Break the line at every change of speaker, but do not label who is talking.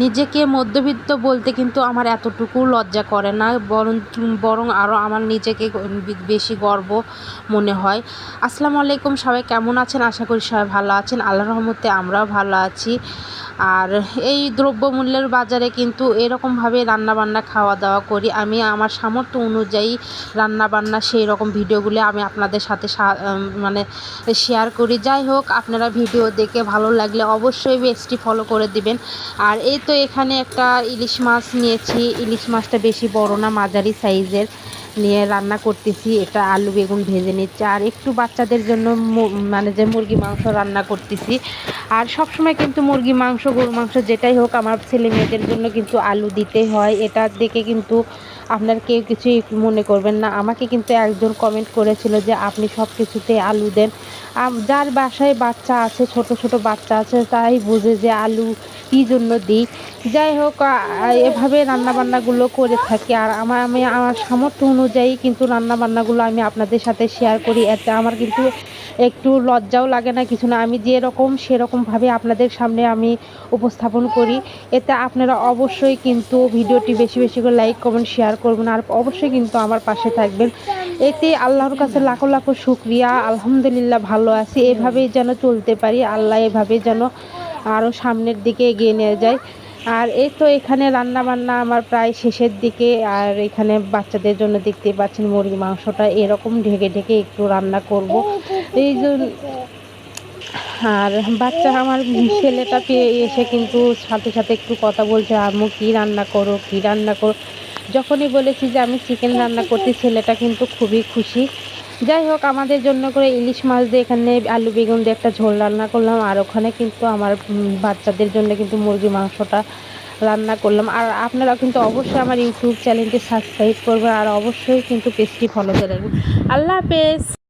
নিজেকে মধ্যবিত্ত বলতে কিন্তু আমার এতটুকু লজ্জা করে না, বরং বরং আরও আমার নিজেকে বেশি গর্ব মনে হয়। আসসালামু আলাইকুম, সবাই কেমন আছেন? আশা করি সবাই ভালো আছেন। আল্লাহ রহমতে আমরাও ভালো আছি। আর এই দ্রব্যমূল্যের বাজারে কিন্তু এরকমভাবে রান্নাবান্না খাওয়া দাওয়া করি। আমি আমার সামর্থ্য অনুযায়ী রান্নাবান্না সেই রকম ভিডিওগুলো আমি আপনাদের সাথে মানে শেয়ার করি। যাই হোক, আপনারা ভিডিও দেখে ভালো লাগলে অবশ্যই বেস্টটি ফলো করে দিবেন। আর এই তো এখানে একটা ইলিশ মাছ নিয়েছি। ইলিশ মাছটা বেশি বড় না, মাঝারি সাইজের নিয়ে রান্না করতেছি। এটা আলু, বেগুন ভেজে নিচ্ছে। আর একটু বাচ্চাদের জন্য মানে যে মুরগি, মাংস রান্না করতেছি। আর সব সময় কিন্তু মুরগি, মাংস গরু মাংস যেটাই হোক, আমার ছেলে মেয়েদের জন্য কিন্তু আলু দিতে হয়। এটা দেখে কিন্তু আপনার কেউ কিছুই মনে করবেন না। আমাকে কিন্তু একজন কমেন্ট করেছিল যে, আপনি সব কিছুতে আলু দেন। যার বাসায় বাচ্চা আছে, ছোট ছোট বাচ্চা আছে, তাই বুঝে যে আলু কী জন্য দিই। যাই হোক এভাবে রান্নাবান্নাগুলো করে থাকি। আর আমার, আমি, আমার সামর্থ্য অনুযায়ী কিন্তু রান্নাবান্নাগুলো আমি আপনাদের সাথে শেয়ার করি। এতে আমার কিন্তু একটু লজ্জাও লাগে না, কিছু না। আমি যেরকম, সেরকমভাবে আপনাদের সামনে আমি উপস্থাপন করি। এতে আপনারা অবশ্যই কিন্তু ভিডিওটি বেশি বেশি করে লাইক কমেন্ট শেয়ার করবেন আর অবশ্যই কিন্তু আমার পাশে থাকবেন। এতে আল্লাহর কাছে লাখো লাখো শুক্রিয়া। আলহামদুলিল্লাহ ভালো আছি। এভাবেই যেন চলতে পারি। আল্লাহ এভাবেই যেন আরও সামনের দিকে এগিয়ে নিয়ে যায়। আর এই তো এখানে রান্না বান্না আমার প্রায় শেষের দিকে। আর এখানে বাচ্চাদের জন্য দেখতে পাচ্ছেন মুরগি মাংসটা। এরকম ঢেকে ঢেকে একটু রান্না করব। এই জন্য আর বাচ্চা আমার ছেলেটা পেয়ে এসে কিন্তু সাথে সাথে একটু কথা বলছে, আম্মু, কী রান্না করো? কী রান্না করো? যখনই বলেছি যে আমি চিকেন রান্না করতে ছেলেটা কিন্তু খুবই খুশি। যাই হোক, আমাদের জন্য করে ইলিশ মাছ দিয়ে এখানে আলু বেগুন দিয়ে একটা ঝোল রান্না করলাম, আর ওখানে কিন্তু আমার বাচ্চাদের জন্য কিন্তু মুরগি মাংসটা রান্না করলাম। আর আপনারা কিন্তু অবশ্যই আমার ইউটিউব চ্যানেলটি সাবস্ক্রাইব করবেন, আর অবশ্যই কিন্তু পেজটি ফলো করে রাখবেন। আল্লাহ হাফেজ।